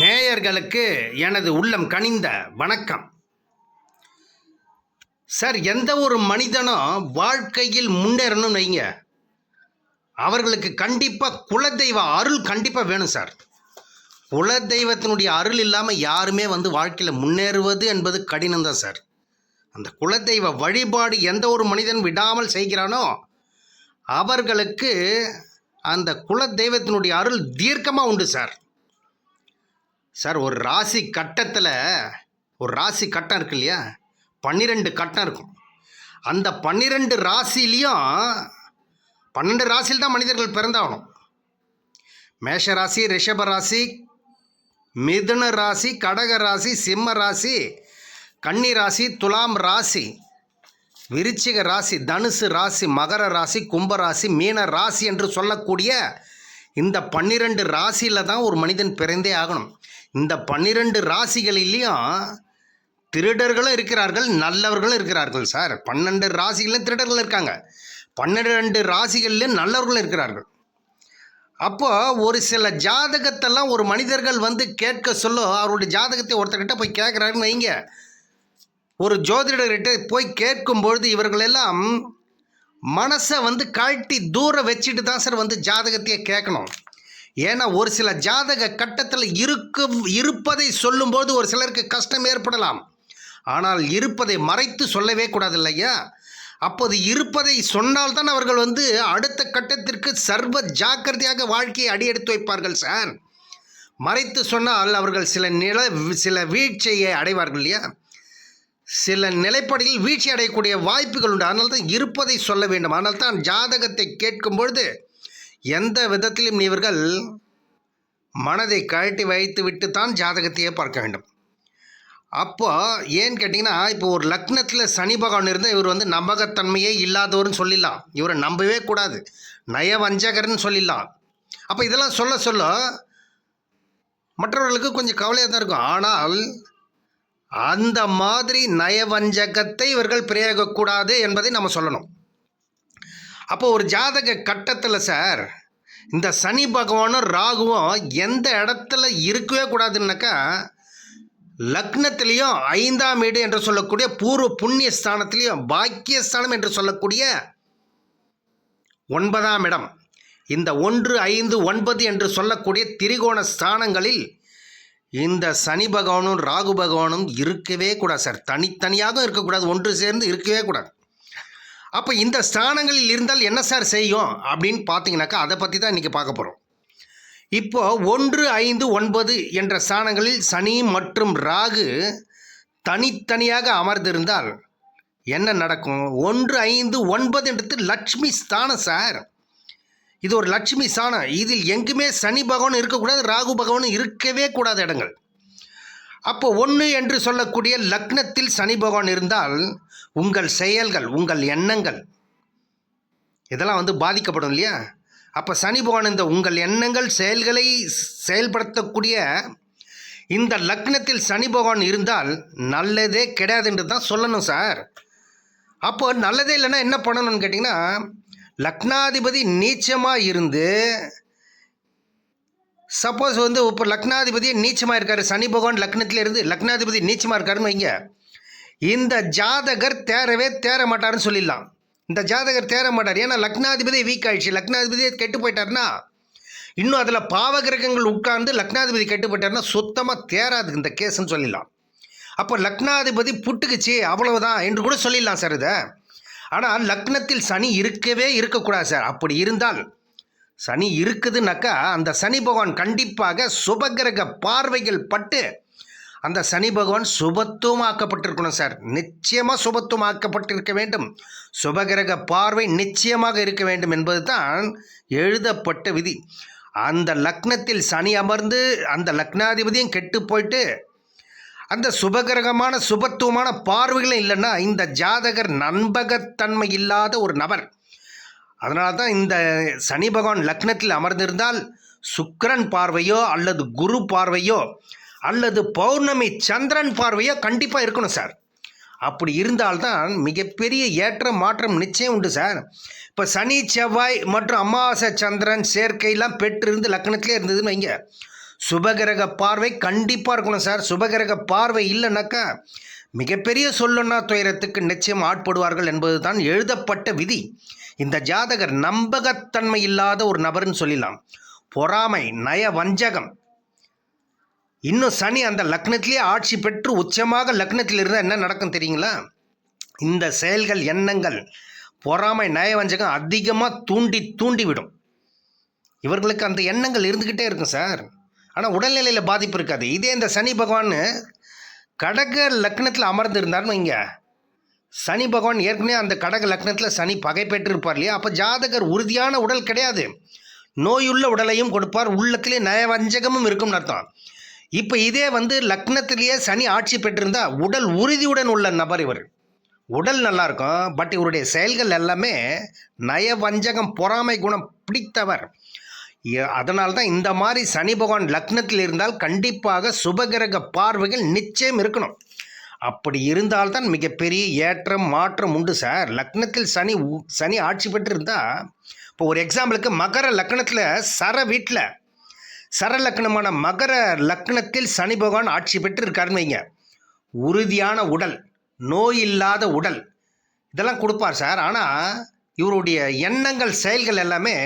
நேயர்களுக்கு எனது உள்ளம் கனிந்த வணக்கம். சார் எந்த ஒரு மனிதனும் வாழ்க்கையில் முன்னேறணும் வைங்க. அவர்களுக்கு கண்டிப்பாக குலதெய்வ அருள் கண்டிப்பாக வேணும் சார். குலதெய்வத்தினுடைய அருள் இல்லாமல் யாருமே வந்து வாழ்க்கையில் முன்னேறுவது என்பது கடினம் தான் சார். அந்த குலதெய்வ வழிபாடு எந்த ஒரு மனிதன் விடாமல் செய்கிறானோ அவர்களுக்கு அந்த குலதெய்வத்தினுடைய அருள் தீர்க்கமாக உண்டு சார். சார் ஒரு ராசி கட்டத்தில் ஒரு ராசி கட்டம் இருக்கு இல்லையா? பன்னிரெண்டு கட்டம் இருக்கும். அந்த பன்னிரெண்டு ராசிலையும் பன்னெண்டு ராசியில் தான் மனிதர்கள் பிறந்தாகணும். மேஷ ராசி ரிஷப ராசி மிதுன ராசி கடக ராசி சிம்ம ராசி கன்னி ராசி துலாம் ராசி விருச்சிக ராசி தனுசு ராசி மகர ராசி கும்ப ராசி மீன ராசி என்று சொல்லக்கூடிய இந்த பன்னிரெண்டு ராசியில் தான் ஒரு மனிதன் பிறந்தே ஆகணும். இந்த பன்னிரெண்டு ராசிகளிலையும் திருடர்களும் இருக்கிறார்கள் நல்லவர்களும் இருக்கிறார்கள் சார். பன்னெண்டு ராசிகளிலும் திருடர்கள் இருக்காங்க. பன்னிரெண்டு ராசிகளிலும் நல்லவர்களும் இருக்கிறார்கள். அப்போது ஒரு சில ஜாதகத்தெல்லாம் ஒரு மனிதர்கள் வந்து கேட்க சொல்ல அவருடைய ஜாதகத்தை ஒருத்தர்கிட்ட போய் கேட்குறாருன்னு வைங்க. ஒரு ஜோதிடர்கிட்ட போய் கேட்கும்பொழுது இவர்களெல்லாம் மனசை வந்து கழட்டி தூரம் வச்சுட்டு தான் சார் வந்து ஜாதகத்தையே கேட்கணும். ஏன்னா ஒரு சில ஜாதக கட்டத்தில் இருக்கு இருப்பதை சொல்லும்போது ஒரு சிலருக்கு கஷ்டம் ஏற்படலாம். ஆனால் இருப்பதை மறைத்து சொல்லவே கூடாது இல்லையா அப்போது இருப்பதை சொன்னால்தான் அவர்கள் வந்து அடுத்த கட்டத்திற்கு சர்வ ஜாக்கிரதையாக வாழ்க்கையை அடியெடுத்து வைப்பார்கள் சார் மறைத்து சொன்னால் அவர்கள் சில நில சில வீழ்ச்சியை அடைவார்கள் இல்லையா? சில நிலைப்படையில் வீழ்ச்சி அடையக்கூடிய வாய்ப்புகள் உண்டு. அதனால தான் இருப்பதை சொல்ல வேண்டும். அதனால தான் ஜாதகத்தை கேட்கும் பொழுது எந்த விதத்திலும் இவர்கள் மனதை கழட்டி வைத்து விட்டு தான் ஜாதகத்தையே பார்க்க வேண்டும். அப்போ ஏன்னு கேட்டிங்கன்னா இப்போ ஒரு லக்னத்தில் சனி பகவான் இருந்தால் இவர் வந்து நம்பகத்தன்மையே இல்லாதவர்னு சொல்லிடலாம். இவரை நம்பவே கூடாது. நயவஞ்சகர்னு சொல்லிடலாம். அப்போ இதெல்லாம் சொல்ல சொல்ல மற்றவர்களுக்கு கொஞ்சம் கவலையாக தான் இருக்கும். ஆனால் அந்த மாதிரி நயவஞ்சகத்தை இவர்கள் பிரயோகக்கூடாது என்பதை நம்ம சொல்லணும். அப்போ ஒரு ஜாதக கட்டத்தில் சார் இந்த சனி பகவானும் ராகுவும் எந்த இடத்துல இருக்கவே கூடாதுன்னாக்கா லக்னத்திலையும் ஐந்தாம் வீடு என்று சொல்லக்கூடிய பூர்வ புண்ணிய ஸ்தானத்திலையும் பாக்கியஸ்தானம் என்று சொல்லக்கூடிய ஒன்பதாம் இடம். இந்த ஒன்று ஐந்து ஒன்பது என்று சொல்லக்கூடிய திரிகோண ஸ்தானங்களில் இந்த சனி பகவானும் ராகு பகவானும் இருக்கவே கூடாது சார். தனித்தனியாக இருக்கக்கூடாது. ஒன்று சேர்ந்து இருக்கவே கூடாது. அப்போ இந்த ஸ்தானங்களில் இருந்தால் என்ன சார் செய்யும்? அப்படின்னு பார்த்தீங்கன்னாக்கா அதை பற்றி தான் இன்றைக்கி பார்க்க போகிறோம் இப்போ ஒன்று ஐந்து ஒன்பது என்ற ஸ்தானங்களில் சனி மற்றும் ராகு தனித்தனியாக அமர்ந்திருந்தால் என்ன நடக்கும்? ஒன்று ஐந்து ஒன்பது என்றது லட்சுமி ஸ்தானம் சார். இது ஒரு லட்சுமி ஸ்தானம். இதில் எங்குமே சனி பகவான் இருக்கக்கூடாது ராகு பகவான் இருக்கவே கூடாத இடங்கள். அப்போ ஒன்று என்று சொல்லக்கூடிய லக்னத்தில் சனி பகவான் இருந்தால் உங்கள் செயல்கள் உங்கள் எண்ணங்கள். இதெல்லாம் வந்து பாதிக்கப்படும் இல்லையா? அப்போ சனி பகவான் இந்த உங்கள் எண்ணங்கள் செயல்களை செயல்படுத்தக்கூடிய இந்த லக்னத்தில் சனி பகவான் இருந்தால் நல்லதே கிடையாதுன்று தான் சொல்லணும் சார். அப்போ நல்லதே இல்லைன்னா என்ன பண்ணணும்னு கேட்டிங்கன்னா லக்னாதிபதி நீச்சமாக இருந்து சப்போஸ் வந்து இப்போ லக்னாதிபதியே நீச்சமாக இருக்கார் சனி பகவான் லக்னத்தில் இருந்து லக்னாதிபதி நீச்சமாக இருக்காருன்னு வைங்க. இந்த ஜாதகர் தேரவே தேர மாட்டார்னு சொல்லிடலாம். இந்த ஜாதகர் தேர மாட்டார் ஏன்னா லக்னாதிபதி வீக் ஆயிடுச்சு. லக்னாதிபதியே கெட்டு போயிட்டாருன்னா இன்னும் அதில் பாவகிரகங்கள் உட்கார்ந்து லக்னாதிபதி கெட்டு போயிட்டாருன்னா சுத்தமாக தேராது இந்த கேஸ்ன்னு சொல்லிடலாம். அப்போ லக்னாதிபதி புட்டுக்குச்சு அவ்வளவுதான் என்று கூட சொல்லிடலாம் சார் இதை. ஆனால் லக்னத்தில் சனி இருக்கவே இருக்கக்கூடாது சார். அப்படி இருந்தால் சனி இருக்குதுனாக்கா அந்த சனி பகவான் கண்டிப்பாக சுபகிரக பார்வைகள் பட்டு அந்த சனி பகவான் சுபத்துவமாக்கப்பட்டிருக்கணும் சார். நிச்சயமாக சுபத்துவமாக்கப்பட்டிருக்க வேண்டும். சுபகிரக பார்வை நிச்சயமாக இருக்க வேண்டும் என்பது தான் எழுதப்பட்ட விதி. அந்த லக்னத்தில் சனி அமர்ந்து அந்த லக்னாதிபதியும் கெட்டு போயிட்டு அந்த சுபகிரகமான சுபத்துவமான பார்வைகளும் இல்லைன்னா இந்த ஜாதகர் நண்பகத்தன்மை இல்லாத ஒரு நபர். அதனால தான் இந்த சனி பகவான் லக்னத்தில் அமர்ந்திருந்தால் சுக்கரன் பார்வையோ அல்லது குரு பார்வையோ அல்லது பௌர்ணமி சந்திரன் பார்வையோ கண்டிப்பாக இருக்கணும் சார். அப்படி இருந்தால்தான் மிகப்பெரிய ஏற்ற மாற்றம் நிச்சயம் உண்டு சார். இப்போ சனி செவ்வாய் மற்றும் அமாவாசை சந்திரன் சேர்க்கையெல்லாம் பெற்றிருந்து லக்னத்திலே இருந்ததுன்னு வைங்க. சுபகிரக பார்வை கண்டிப்பாக இருக்கணும் சார். சுபகிரக பார்வை இல்லைனாக்கா மிகப்பெரிய சொல்லுன்னா துயரத்துக்கு நிச்சயம் ஆட்படுவார்கள் என்பதுதான் எழுதப்பட்ட விதி. இந்த ஜாதகர் நம்பகத்தன்மை இல்லாத ஒரு நபர்னு சொல்லலாம் பொறாமை நய வஞ்சகம் இன்னும் சனி அந்த லக்னத்திலேயே ஆட்சி பெற்று உச்சமாக லக்னத்தில் இருந்தால் என்ன நடக்கும் தெரியுங்களா? இந்த செயல்கள் எண்ணங்கள் பொறாமை நயவஞ்சகம் அதிகமாக தூண்டி தூண்டி விடும் இவர்களுக்கு அந்த எண்ணங்கள் இருந்துக்கிட்டே இருக்கும் சார். ஆனால் உடல்நிலையில் பாதிப்பு இருக்காது. இதே இந்த சனி பகவான் கடக லக்னத்தில் அமர்ந்திருந்தார்னு இங்கே சனி பகவான் ஏற்கனவே அந்த கடக லக்னத்தில் சனி பகை பெற்றிருப்பார் இல்லையா? அப்போ ஜாதகர் உறுதியான உடல் கிடையாது. நோயுள்ள உடலையும் கொடுப்பார். உள்ளத்திலே நயவஞ்சகமும் இருக்கும்னு அர்த்தம். இப்போ இதே வந்து லக்னத்திலேயே சனி ஆட்சி பெற்றிருந்தா உடல் உறுதியுடன் உள்ள நபர் இவர். உடல் நல்லா இருக்கும் பட் இவருடைய செயல்கள் எல்லாமே நயவஞ்சகம் பொறாமை குணம் பிடித்தவர். அதனால தான் இந்த மாதிரி சனி பகவான் லக்னத்தில் இருந்தால் கண்டிப்பாக சுபகிரக பார்வைகள் நிச்சயம் இருக்கணும். அப்படி இருந்தால்தான் மிகப்பெரிய ஏற்றம் மாற்றம் உண்டு சார். லக்னத்தில் சனி உ- சனி ஆட்சி பெற்று இருந்தால் இப்போ ஒரு எக்ஸாம்பிளுக்கு மகர லக்னத்தில் சர வீட்டில் சர லக்னமான மகர லக்னத்தில் சனி பகவான் ஆட்சி பெற்று இருக்காருன்னு வைங்க. உறுதியான உடல் நோய் இல்லாத உடல். இதெல்லாம் கொடுப்பார் சார். ஆனால் இவருடைய எண்ணங்கள் செயல்கள் எல்லாமே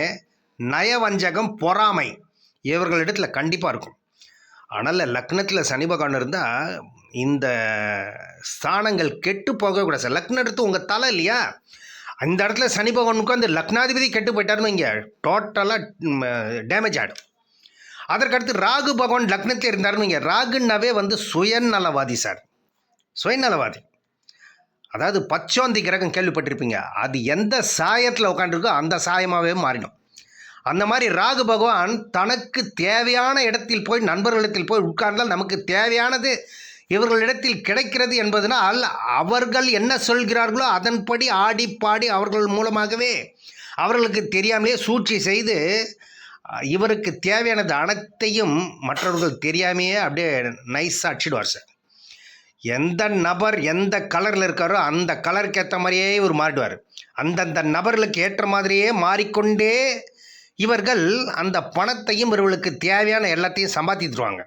நயவஞ்சகம் பொறாமை இவர்களிடத்தில் கண்டிப்பாக இருக்கும். ஆனால் லக்னத்தில் சனி பகவான் இருந்தால் இந்த ஸ்தானங்கள் கெட்டு போகக்கூடாது சார். லக்னம் எடுத்து உங்கள் தலை இல்லையா? அந்த இடத்துல சனி பகவான் அந்த லக்னாதிபதி கெட்டு போயிட்டாருன்னு வைங்க. டோட்டலாக டேமேஜ் ஆகிடும் அதற்கடுத்து ராகு பகவான் லக்னத்தில் இருந்தாருன்னு வைங்க. ராகுன்னாவே வந்து சுயநலவாதி சார். சுயநலவாதி. அதாவது பச்சோந்தி கிரகம் கேள்விப்பட்டிருப்பீங்க. அது எந்த சாயத்தில் உட்காந்துருக்கோ அந்த சாயமாகவே மாறிடும். அந்த மாதிரி ராகு பகவான் தனக்கு தேவையான இடத்தில் போய் நண்பர்களிடத்தில் போய் உட்கார்ந்தால் நமக்கு தேவையானது இவர்களிடத்தில் கிடைக்கிறது என்பதனால் அவர்கள் என்ன சொல்கிறார்களோ அதன்படி ஆடி பாடி அவர்கள் மூலமாகவே அவர்களுக்கு தெரியாமலே சூழ்ச்சி செய்து இவருக்கு தேவையானது அனைத்தையும் மற்றவர்கள் தெரியாமையே அப்படியே நைஸாக அடிச்சிடுவார் சார் எந்த நபர் எந்த கலரில் இருக்காரோ அந்த கலருக்கு ஏற்ற மாதிரியே இவர் மாறிடுவார். அந்தந்த நபர்களுக்கு ஏற்ற மாதிரியே மாறிக்கொண்டே இவர்கள் அந்த பணத்தையும் இவர்களுக்கு தேவையான எல்லாத்தையும் சம்பாதித்துருவாங்க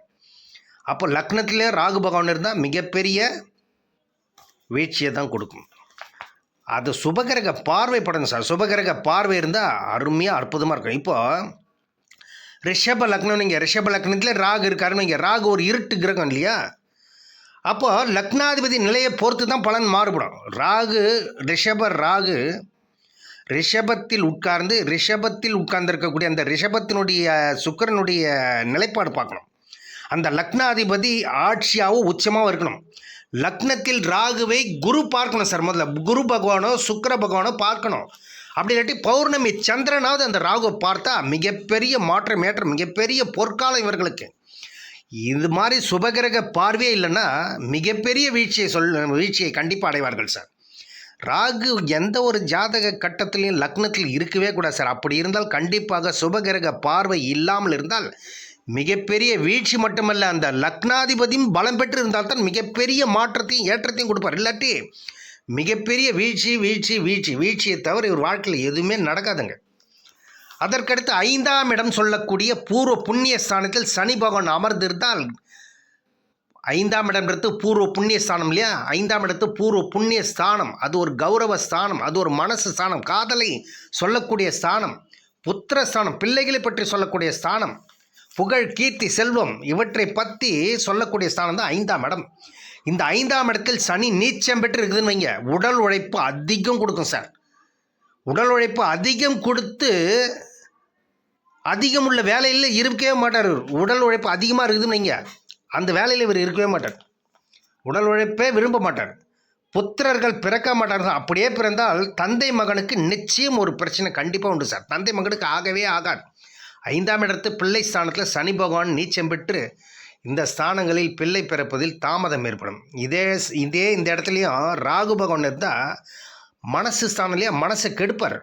அப்போ லக்னத்திலே ராகு பகவான் இருந்தால் மிகப்பெரிய வீழ்ச்சியை தான் கொடுக்கும். அது சுபகிரக பார்வை படணும் சார் சுபகிரக பார்வை இருந்தால் அருமையாக அற்புதமாக இருக்கும். இப்போது ரிஷப லக்னம் நீங்கள் ரிஷப லக்னத்தில் ராகு இருக்காருன்னு இங்கே ராகு ஒரு இருட்டு கிரகம் இல்லையா? அப்போ லக்னாதிபதி நிலையை பொறுத்து தான் பலன் மாறுபடும். ராகு ரிஷப ராகு ரிஷபத்தில் உட்கார்ந்து ரிஷபத்தில் உட்கார்ந்துருக்கக்கூடிய அந்த ரிஷபத்தினுடைய சுக்கிரனுடைய நிலைப்பாடு பார்க்கணும். அந்த லக்னாதிபதி ஆட்சியாகவும் உச்சமாகவும் இருக்கணும். லக்னத்தில் ராகுவை குரு பார்க்கணும் சார் முதல்ல. குரு பகவானோ சுக்கர பகவானோ பார்க்கணும். அப்படி இல்லாட்டி பௌர்ணமி சந்திரனாவது அந்த ராகுவை பார்த்தா மிகப்பெரிய மாற்றம் ஏற்றம் மிகப்பெரிய பொற்காலம் இவர்களுக்கு. இது மாதிரி சுபகிரக பார்வையே இல்லைன்னா மிகப்பெரிய வீழ்ச்சியை சொல் வீழ்ச்சியை கண்டிப்பாக அடைவார்கள் சார். ராகு எந்த ஒரு ஜாதக கட்டத்திலையும் லக்னத்தில் இருக்கவே கூடாது சார். அப்படி இருந்தால் கண்டிப்பாக சுபகிரக பார்வை இல்லாமல் இருந்தால் மிகப்பெரிய வீழ்ச்சி மட்டுமல்ல அந்த லக்னாதிபதியும் பலம் பெற்று இருந்தால்தான் மிகப்பெரிய மாற்றத்தையும் ஏற்றத்தையும் கொடுப்பார். இல்லாட்டி மிகப்பெரிய வீழ்ச்சி வீழ்ச்சி வீழ்ச்சி வீழ்ச்சியை தவிர இவர் வாழ்க்கையில் எதுவுமே நடக்காதுங்க. அதற்கடுத்து ஐந்தாம் இடம் சொல்லக்கூடிய பூர்வ புண்ணிய ஸ்தானத்தில் சனி பகவான் அமர்ந்திருந்தால் ஐந்தாம் இடம்ன்றது பூர்வ புண்ணிய ஸ்தானம் இல்லையா? ஐந்தாம் இடத்து பூர்வ புண்ணிய ஸ்தானம் அது ஒரு கௌரவ ஸ்தானம். அது ஒரு மனசு ஸ்தானம். காதலை சொல்லக்கூடிய ஸ்தானம். புத்திர ஸ்தானம். பிள்ளைகளை பற்றி சொல்லக்கூடிய ஸ்தானம். புகழ் கீர்த்தி செல்வம் இவற்றை பற்றி சொல்லக்கூடிய ஸ்தானம் தான் ஐந்தாம் இடம். இந்த ஐந்தாம் இடத்தில் சனி நீச்சம் பெற்று இருக்குதுன்னு வைங்க. உடல் உழைப்பு அதிகம் கொடுக்கும் சார். உடல் உழைப்பு அதிகம் கொடுத்து அதிகம் உள்ள வேலையில் இருக்கவே மாட்டார் இவர். உடல் உழைப்பு அதிகமாக இருக்குதுன்னு வைங்க. அந்த வேலையில் இவர் இருக்கவே மாட்டார். உடல் உழைப்பே விரும்ப மாட்டார். புத்திரர்கள் பிறக்க மாட்டார்கள். அப்படியே பிறந்தால் தந்தை மகனுக்கு நிச்சயம் ஒரு பிரச்சனை கண்டிப்பாக உண்டு சார். தந்தை மகனுக்கு ஆகவே ஆகாது. ஐந்தாம் இடத்து பிள்ளை ஸ்தானத்தில் சனி பகவான் நீச்சம் பெற்று இந்த ஸ்தானங்களில் பிள்ளை பிறப்பதில் தாமதம் ஏற்படும். இதே இதே இந்த இடத்துலையும் ராகு பகவான் இருந்தால் மனசு ஸ்தானம்லையே மனசை கெடுப்பார்.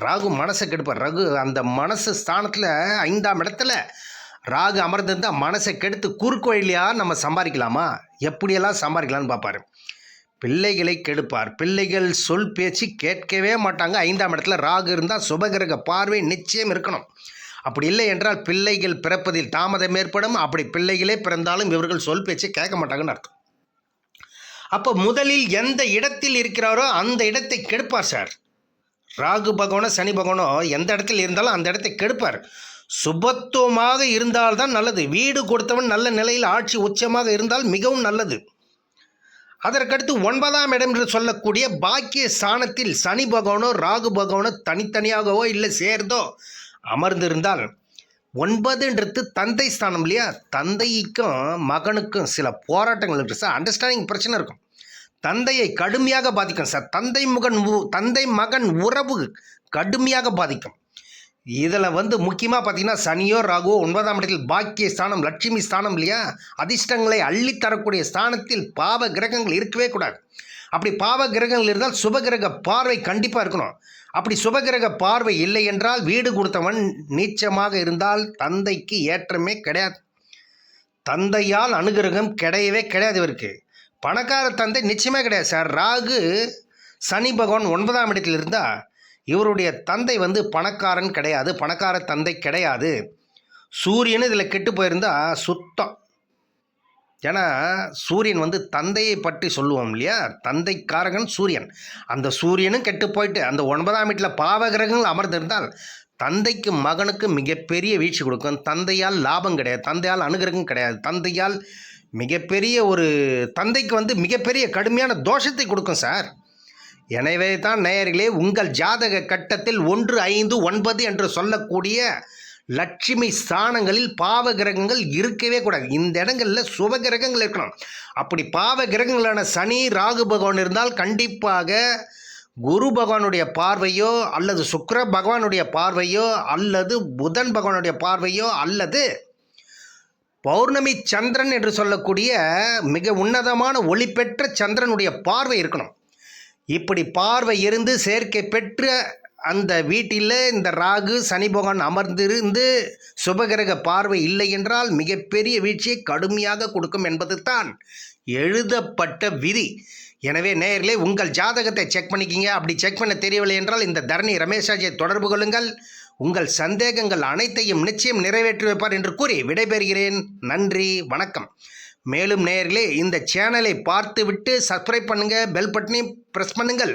ராகு மனசை கெடுப்பார். ரகு அந்த மனசு ஸ்தானத்தில் ஐந்தாம் இடத்துல ராகு அமர்ந்திருந்தால் மனசை கெடுத்து குறுக்கு வழியா நம்ம சம்பாதிக்கலாமா? எப்படியெல்லாம் சம்பாதிக்கலாம்னு பார்ப்பார் பிள்ளைகளை கெடுப்பார். பிள்ளைகள் சொல் பேச்சு கேட்கவே மாட்டாங்க. ஐந்தாம் இடத்துல ராகு இருந்தால் சுபகிரக பார்வை நிச்சயம் இருக்கணும். அப்படி இல்லை என்றால் பிள்ளைகள் பிறப்பதில் தாமதம் ஏற்படும். அப்படி பிள்ளைகளே பிறந்தாலும் இவர்கள் சொல் பேச்சை கேட்க மாட்டாங்கன்னு அர்த்தம். அப்போ முதலில் எந்த இடத்தில் இருக்கிறாரோ அந்த இடத்தை கெடுப்பார் சார். ராகு பகவானோ சனி பகவானோ எந்த இடத்தில் இருந்தாலும் அந்த இடத்தை கெடுப்பார். சுபத்துவமாக இருந்தால்தான் நல்லது. வீடு கொடுத்தவன் நல்ல நிலையில் ஆட்சி உச்சமாக இருந்தால் மிகவும் நல்லது. அதற்கடுத்து ஒன்பதாம் இடம் என்று சொல்லக்கூடிய பாக்கிய ஸ்தானத்தில் சனி பகவானோ ராகு பகவானோ தனித்தனியாகவோ இல்லை சேர்ந்தோ அமர்ந்திருந்தால் ஒன்பதுன்றது தந்தை ஸ்தானம் இல்லையா? தந்தைக்கும் மகனுக்கும் சில போராட்டங்கள் இருக்குது சார். அண்டர்ஸ்டாண்டிங் பிரச்சனை இருக்கும். தந்தையை கடுமையாக பாதிக்கும் சார். தந்தை மகன் உ- தந்தை மகன் உறவு கடுமையாக பாதிக்கும். இதில் வந்து முக்கியமாக பார்த்தீங்கன்னா சனியோ ராகுவோ ஒன்பதாம் இடத்தில் பாக்கிய ஸ்தானம் லட்சுமி ஸ்தானம் இல்லையா? அதிர்ஷ்டங்களை அள்ளித் தரக்கூடிய ஸ்தானத்தில் பாவ கிரகங்கள் இருக்கவே கூடாது. அப்படி பாவ கிரகங்கள் இருந்தால் சுபகிரக பார்வை கண்டிப்பாக இருக்கணும். அப்படி சுபகிரக பார்வை இல்லை என்றால் வீடு கொடுத்தவன் நீச்சமாக இருந்தால் தந்தைக்கு ஏற்றமே கிடையாது. தந்தையால் அனுகிரகம் கிடையவே கிடையாது இவருக்கு. பணக்கார தந்தை நிச்சயமே கிடையாது. சார் ராகு சனி பகவான் ஒன்பதாம் இடத்தில் இருந்தால் இவருடைய தந்தை வந்து பணக்காரன் கிடையாது. பணக்கார தந்தை கிடையாது. சூரியன் இதில் கெட்டு போயிருந்தால் சுத்தம். ஏன்னா சூரியன் வந்து தந்தையை பற்றி சொல்லுவோம் இல்லையா? தந்தைக்காரகன் சூரியன். அந்த சூரியனும் கெட்டு போயிட்டு அந்த ஒன்பதாம் வீட்டில் பாவகிரகங்கள் அமர்ந்திருந்தால் தந்தைக்கு மகனுக்கு மிகப்பெரிய வீழ்ச்சி கொடுக்கும். தந்தையால் லாபம் கிடையாது தந்தையால் அனுகிரகம் கிடையாது. தந்தையால் மிகப்பெரிய ஒரு தந்தைக்கு வந்து மிகப்பெரிய கடுமையான தோஷத்தை கொடுக்கும் சார். எனவே தான் நேயர்களே உங்கள் ஜாதக கட்டத்தில் ஒன்று ஐந்து ஒன்பது என்று சொல்லக்கூடிய லட்சுமி ஸ்தானங்களில் பாவ கிரகங்கள் இருக்கவே கூடாது. இந்த இடங்களில் சுப கிரகங்கள் இருக்கணும். அப்படி பாவ கிரகங்களான சனி ராகு பகவான் இருந்தால் கண்டிப்பாக குரு பகவானுடைய பார்வையோ அல்லது சுக்கர பகவானுடைய பார்வையோ அல்லது புதன் பகவானுடைய பார்வையோ அல்லது பௌர்ணமி சந்திரன் என்று சொல்லக்கூடிய மிக உன்னதமான ஒளி பெற்ற சந்திரனுடைய பார்வை இருக்கணும். இப்படி பார்வை இருந்து சேர்க்கை பெற்ற அந்த வீட்டில் இந்த ராகு சனி பகவான் அமர்ந்திருந்து சுபகிரக பார்வை இல்லை என்றால் மிகப்பெரிய வீழ்ச்சியை கடுமையாக கொடுக்கும் என்பது தான் எழுதப்பட்ட விதி. எனவே நேயர்களே உங்கள் ஜாதகத்தை செக் பண்ணிக்கிங்க. அப்படி செக் பண்ண தெரியவில்லை என்றால் இந்த தரணி ரமேஷாஜியை தொடர்பு கொள்ளுங்கள். உங்கள் சந்தேகங்கள் அனைத்தையும் நிச்சயம் நிறைவேற்றி வைப்பார் என்று கூறி விடைபெறுகிறேன். நன்றி வணக்கம். மேலும் நேயர்களே இந்த சேனலை பார்த்துவிட்டு சப்ஸ்கிரைப் பண்ணுங்கள் பெல் பட்டனையும் ப்ரெஸ் பண்ணுங்கள்.